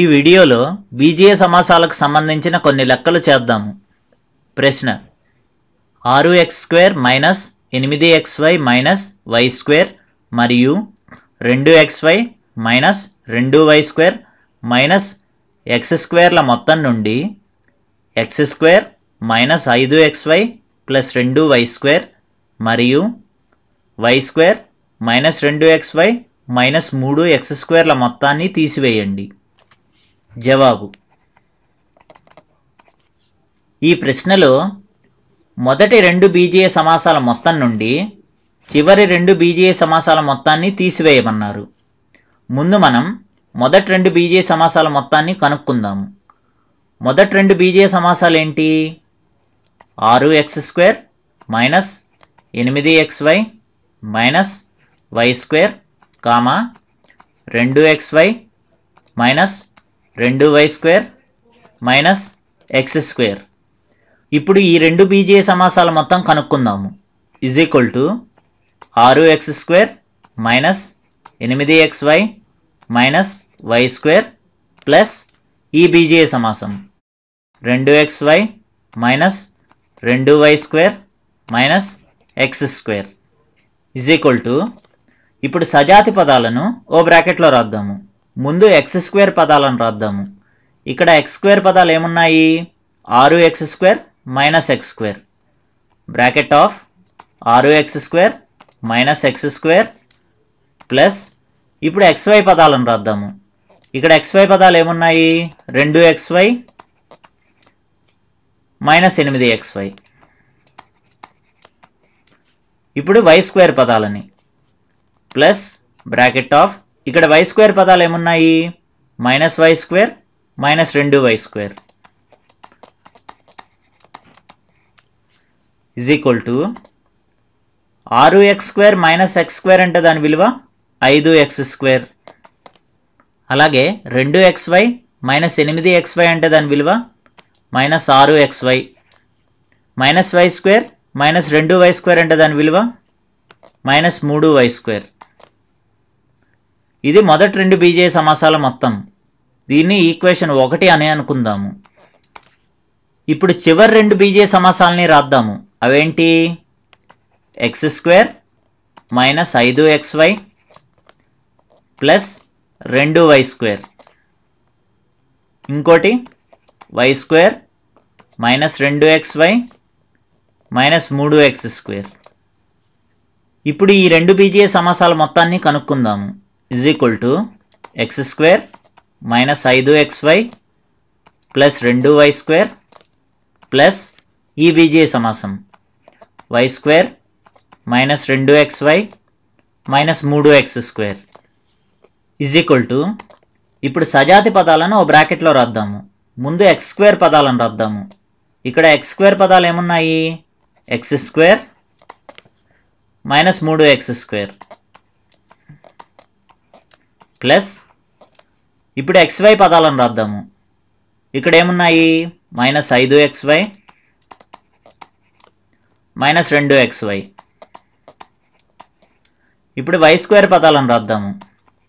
ఈ వీడియోలో బీజీయ సమాసాలకు సంబంధించిన కొన్ని లెక్కలు చేద్దాము. ప్రశ్న ఆరు ఎక్స్ స్క్వేర్ మైనస్ ఎనిమిది x y minus y square మరియు రెండు ఎక్స్ వై మైనస్ రెండు వై స్క్వేర్ మైనస్ ఎక్స్ స్క్వేర్ల మొత్తం నుండి ఎక్స్ స్క్వేర్ మైనస్ ఐదు ఎక్స్ వై ప్లస్ రెండు వై స్క్వేర్ మరియు వై స్క్వేర్ మైనస్ రెండు ఎక్స్ వై మైనస్ మూడు ఎక్స్ స్క్వేర్ల మొత్తాన్ని తీసివేయండి. జవాబు. ఈ ప్రశ్నలో మొదటి రెండు బీజీయ సమాసాల మొత్తం నుండి చివరి రెండు బీజీయ సమాసాల మొత్తాన్ని తీసివేయమన్నారు. ముందు మనం మొదటి రెండు బీజీయ సమాసాల మొత్తాన్ని కనుక్కుందాము. మొదటి రెండు బీజీయ సమాసాలు ఏంటి? ఆరు ఎక్స్ స్క్వేర్ మైనస్ ఎనిమిది x y minus y square comma రెండు ఎక్స్ వై మైనస్ రెండు y square minus x square. ఇప్పుడు ఈ రెండు బీజీయ సమాసాల మొత్తం కనుక్కుందాము. ఇజ్ ఈక్వల్ టు ఆరు ఎక్స్ స్క్వేర్ మైనస్ ఎనిమిది x y minus y square plus ఈ బీజీయ సమాసం. రెండు ఎక్స్ వై మైనస్ రెండు y square minus x square. Is equal to ఇప్పుడు సజాతి పదాలను ఓ బ్రాకెట్లో రాద్దాము. ముందు ఎక్స్ స్క్వేర్ పదాలను రాద్దాము. ఇక్కడ ఎక్స్ స్క్వేర్ పదాలు ఏమున్నాయి? ఆరు x square minus x square. Bracket of ఆరు x square minus x square plus ఇప్పుడు ఎక్స్వై పదాలను రాద్దాము. ఇక్కడ ఎక్స్వై పదాలు ఏమున్నాయి? రెండు ఎక్స్వై మైనస్ ఎనిమిది ఎక్స్వై ఇప్పుడు వై స్క్వేర్ పదాలని ప్లస్ బ్రాకెట్ ఆఫ్ ఇక్కడ వై స్క్వేర్ పదాలు ఏమున్నాయి? మైనస్ వై స్క్వేర్ మైనస్ రెండు y square is equal to ఆరు x square minus x square అంటే దాని విలువ ఐదు ఎక్స్ స్క్వేర్ అలాగే రెండు ఎక్స్ వై మైనస్ ఎనిమిది ఎక్స్ వై అంటే దాని విలువ మైనస్ ఆరు x y minus y square minus రెండు వై స్క్వేర్ అంటే దాని విలువ మైనస్ మూడు వై స్క్వేర్ ఇది మొదటి రెండు బీజేయ సమాసాల మొత్తం. దీన్ని ఈక్వేషన్ ఒకటి అని అనుకుందాము. ఇప్పుడు చివరి రెండు బీజేయ సమాసాలని రాద్దాము. అవేంటి? ఎక్స్ స్క్వేర్ మైనస్ ఐదు ఎక్స్ వై ప్లస్ రెండు వై స్క్వేర్. ఇంకోటి వై స్క్వేర్ మైనస్ రెండు ఎక్స్ వై మైనస్ మూడు ఎక్స్ స్క్వేర్. ఇప్పుడు ఈ రెండు బీజీయ సమాసాల మొత్తాన్ని కనుక్కుందాము. Is equal to x square minus ఐదు ఎక్స్ వై ప్లస్ రెండు వై స్క్వేర్ ప్లస్ ఈ సమాసం వై స్క్వేర్ మైనస్ రెండు ఎక్స్ వై మైనస్ మూడు x square is equal to ఇప్పుడు సజాతి పదాలను ఓ బ్రాకెట్లో రాద్దాము. ముందు ఎక్స్ స్క్వేర్ పదాలను రాద్దాము. ఇక్కడ ఎక్స్ స్క్వేర్ పదాలు ఏమున్నాయి? ఎక్స్ స్క్వేర్ మైనస్ మూడు ఎక్స్ స్క్వేర్ ప్లస్ ఇప్పుడు ఎక్స్వై పదాలను రాద్దాము. ఇక్కడ ఏమున్నాయి? మైనస్ ఐదు ఎక్స్వై మైనస్ రెండు ఎక్స్వై ఇప్పుడు వై స్క్వేర్ పదాలను రాద్దాము.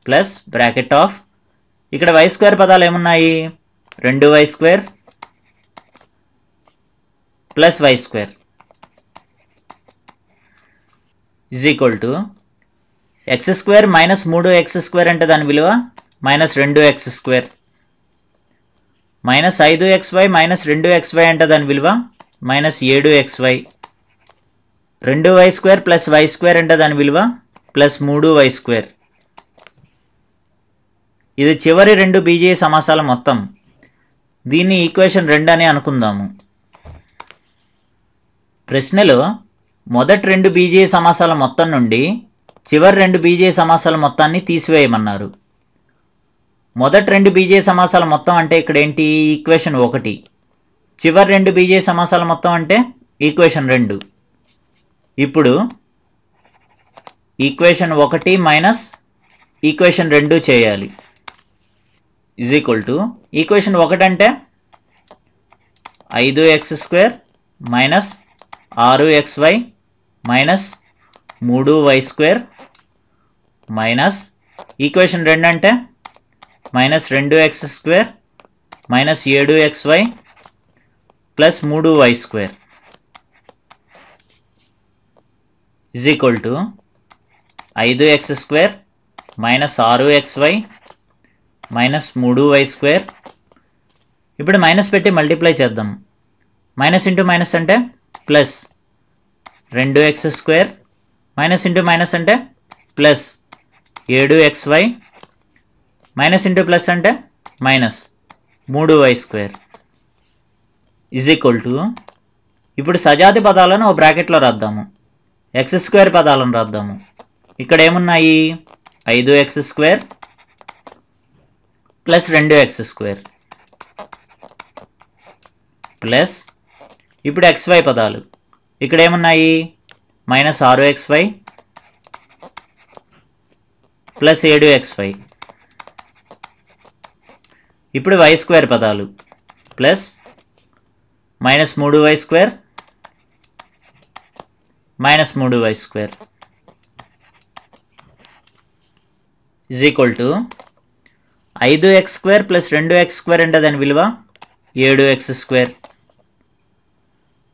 ప్లస్ బ్రాకెట్ ఆఫ్ ఇక్కడ వై స్క్వేర్ పదాలు ఏమున్నాయి? రెండు y square plus y square. Is equal to x square minus మూడు ఎక్స్ స్క్వేర్ అంటే దాని విలువ? మైనస్ రెండు ఎక్స్ స్క్వేర్. మైనస్ ఐదు ఎక్స్ వై మైనస్ రెండు ఎక్స్ వై అంటే దాని విలువ? మైనస్ ఏడు ఎక్స్ వై. రెండు y square plus y square అంటే దాని విలువ? ప్లస్ మూడు వై స్క్వేర్. ఇది చివరి రెండు బీజీయ సమాసాల మొత్తం. దీన్ని ఈక్వేషన్ రెండు అని అనుకుందాము. ప్రశ్నలో మొదటి రెండు బీజీయ సమాసాల మొత్తం నుండి చివరి రెండు బీజే సమాసాల మొత్తాన్ని తీసివేయమన్నారు. మొదటి రెండు బీజే సమాసాల మొత్తం అంటే ఇక్కడ ఏంటి ఈక్వేషన్ ఒకటి. చివరి రెండు బీజే సమాసాల మొత్తం అంటే ఈక్వేషన్ రెండు. ఇప్పుడు ఈక్వేషన్ ఒకటి మైనస్ ఈక్వేషన్ రెండు చేయాలి. ఇజ్ ఈక్వల్ టు ఈక్వేషన్ ఒకటి అంటే ఐదు ఎక్స్ స్క్వేర్ మైనస్ ఆరు ఎక్స్ వై మైనస్ మూడు వై స్క్వేర్ మైనస్ ఈక్వేషన్ రెండు అంటే మైనస్ రెండు ఎక్స్ స్క్వేర్ మైనస్ ఏడు ఎక్స్ వై ప్లస్ మూడు y square. Is equal to ఐదు ఎక్స్ స్క్వేర్ మైనస్ ఆరు ఎక్స్ వై మైనస్ మూడు వై స్క్వేర్. ఇప్పుడు మైనస్ పెట్టి మల్టిప్లై చేద్దాం. మైనస్ ఇంటూ మైనస్ అంటే ప్లస్ రెండు x square. Minus into minus అంటే ప్లస్ ఏడు x y minus into plus అంటే మైనస్ మూడు y square is equal to ఇప్పుడు సజాతి పదాలను ఓ బ్రాకెట్లో రాద్దాము. ఎక్స్ స్క్వేర్ పదాలను రాద్దాము. ఇక్కడ ఏమున్నాయి? ఐదు ఎక్స్ స్క్వేర్ ప్లస్ రెండు ఎక్స్ స్క్వేర్ ప్లస్ ఇప్పుడు ఎక్స్వై పదాలు. ఇక్కడ ఏమున్నాయి? మైనస్ ఆరు ఎక్స్ వై ప్లస్ ఏడు ఎక్స్ వై ఇప్పుడు వై స్క్వేర్ పదాలు. ప్లస్ మైనస్ మూడు వై స్క్వేర్. మైనస్ మూడు y square. Is equal to ఐదు ఎక్స్ స్క్వేర్ ప్లస్ రెండు ఎక్స్ స్క్వేర్ అంటే దాని విలువ ఏడు ఎక్స్ స్క్వేర్.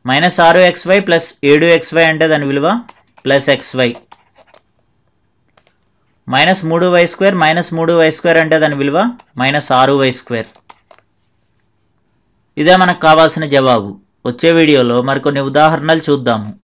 మైనస్ ఆరు ఎక్స్ వై ప్లస్ ఏడు ఎక్స్ వై అంటే దాని విలువ ప్లస్ ఎక్స్ వై. మైనస్ మూడు వై స్క్వేర్ మైనస్ మూడు వై స్క్వేర్ అంటే దాని విలువ? మైనస్ ఆరు వై స్క్వేర్. ఇదే మనకు కావాల్సిన జవాబు. వచ్చే వీడియోలో మరికొన్ని ఉదాహరణలు చూద్దాము.